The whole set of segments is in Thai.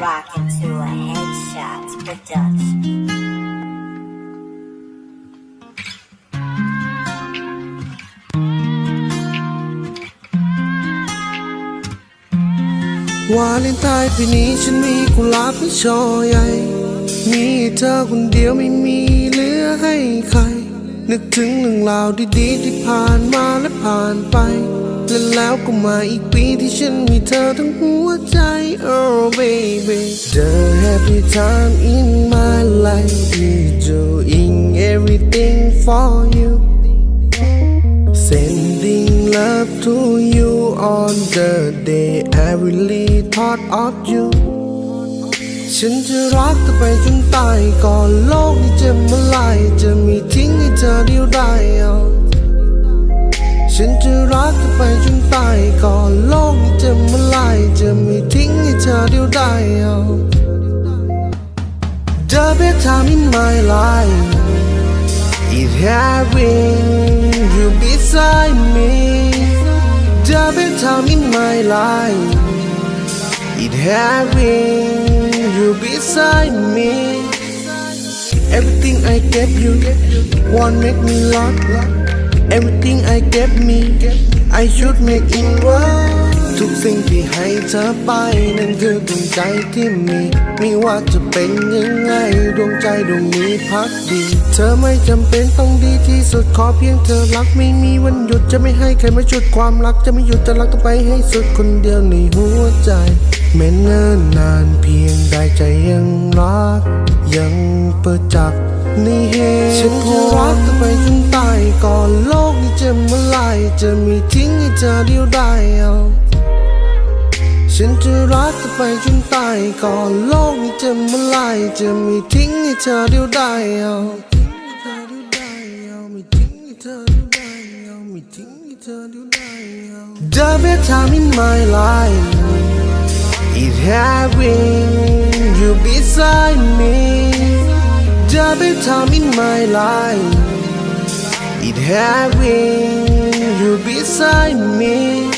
rock into a headshot production. วาเลนไทน์ปีนี้ฉันมีกุหลาบให้ช่อใหญ่ มีเธอคนเดียวไม่มีเหลือให้ใคร นึกถึงเรื่องราวดีๆที่ผ่านมาและผ่านไป และแล้วก็มาอีกปีที่ฉันมีเธอทั้งหัวใจ oh baby the happy time in my life me doing everything for you Sending love to you on the day I really thought of you ฉันจะรักเธอไปจนตายก่อนโลกนี้จะมาลายจะมีทิ้งให้เธอเดียวได้เอา ฉันจะรักเธอไปจนตายก่อนโลกนี้จะมาลายจะมีทิ้งให้เธอเดียวได้เอา The best time in my life It having you beside me The best time in my life It having you beside me Everything I gave you Won't make me lot Everything I gave me I should make it work ทุกสิ่งที่ให้เธอไป นั่นคือดวงใจที่มี ไม่ว่าจะเป็นยังไง ดวงใจดวงนี้พักดี เธอไม่จำเป็นต้องดีที่สุดขอเพียงเธอรักไม่มีวันหยุดจะไม่ให้ใครมาจุดความรัก จะไม่หยุดจะรักต่อไปให้สุดคนเดียวในหัวใจแม้เนิ่นนานเพียงใดใจยังรัก ยังเปิดจับในเหตุฉันจะรักเธอไปจนตายก่อน จะมีทิ้งให้เธอเดียวได้เอาฉันจะรักเธอไปจนตายก่อนโลกนี้จะมาลายจะมีทิ้งให้เธอเดียวได้เอาไม่ทิ้งให้เธอเดียวได้เอาม่ทิ้งให้เธอเดียวได้เอา Double time in my life is having you beside me The best time in my life is having you beside me. เ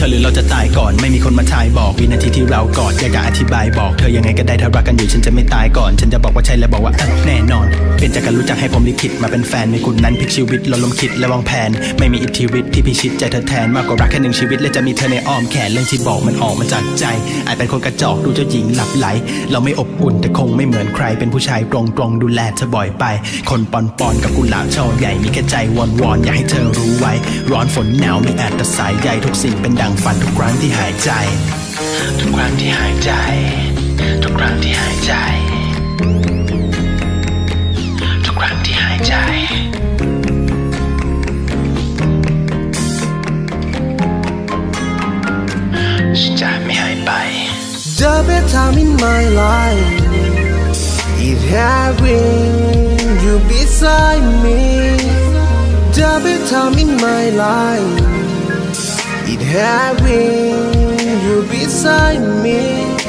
ธอหรือเราจะตายก่อนไม่มีคนมาทายบอกวินาทีที่เรากอดอยากจะอธิบายบอกเธอยังไงก็ได้ถ้ารักกันอยู่ฉันจะไม่ตายก่อน ฉันจะบอกว่าใช่และบอกว่าแน่นอน เป็นจากการรู้จักให้ผมลิขิตมาเป็นแฟนในคุณนั้นพลิกชีวิตเราลมคิดและวางแผน ไม่มีอิทธิฤทธิ์ที่พิชิตใจเธอแทนมากกว่ารักแค่หนึ่งชีวิตและจะมีเธอในอ้อมแขนเรื่องที่บอกมันออกมาจากใจอาจเป็นคนกระจอกดูเจ้าหญิงหลับไหล เราไม่อบอุ่นแต่คงไม่เหมือนใคร เป็นผู้ชายตรงตรงๆดูแลเธอบ่อยไป คนปอนปอนกับกุหลาบช่อใหญ่มีแค่ใจวอนวอนอยากให้เธอรู้ไว้ ร้อนฝนหนาวมีแอบแต่สายใยทุกสิ่งเป็นดังฝันทุกครั้งที่หายใจ ทุกครั้งที่หายใจ ทุกครั้งที่หายใจ ทุกครั้งที่หายใจฉันจะไม่หายไป The best time in my life is having you beside me. The best time in my life is having you beside me.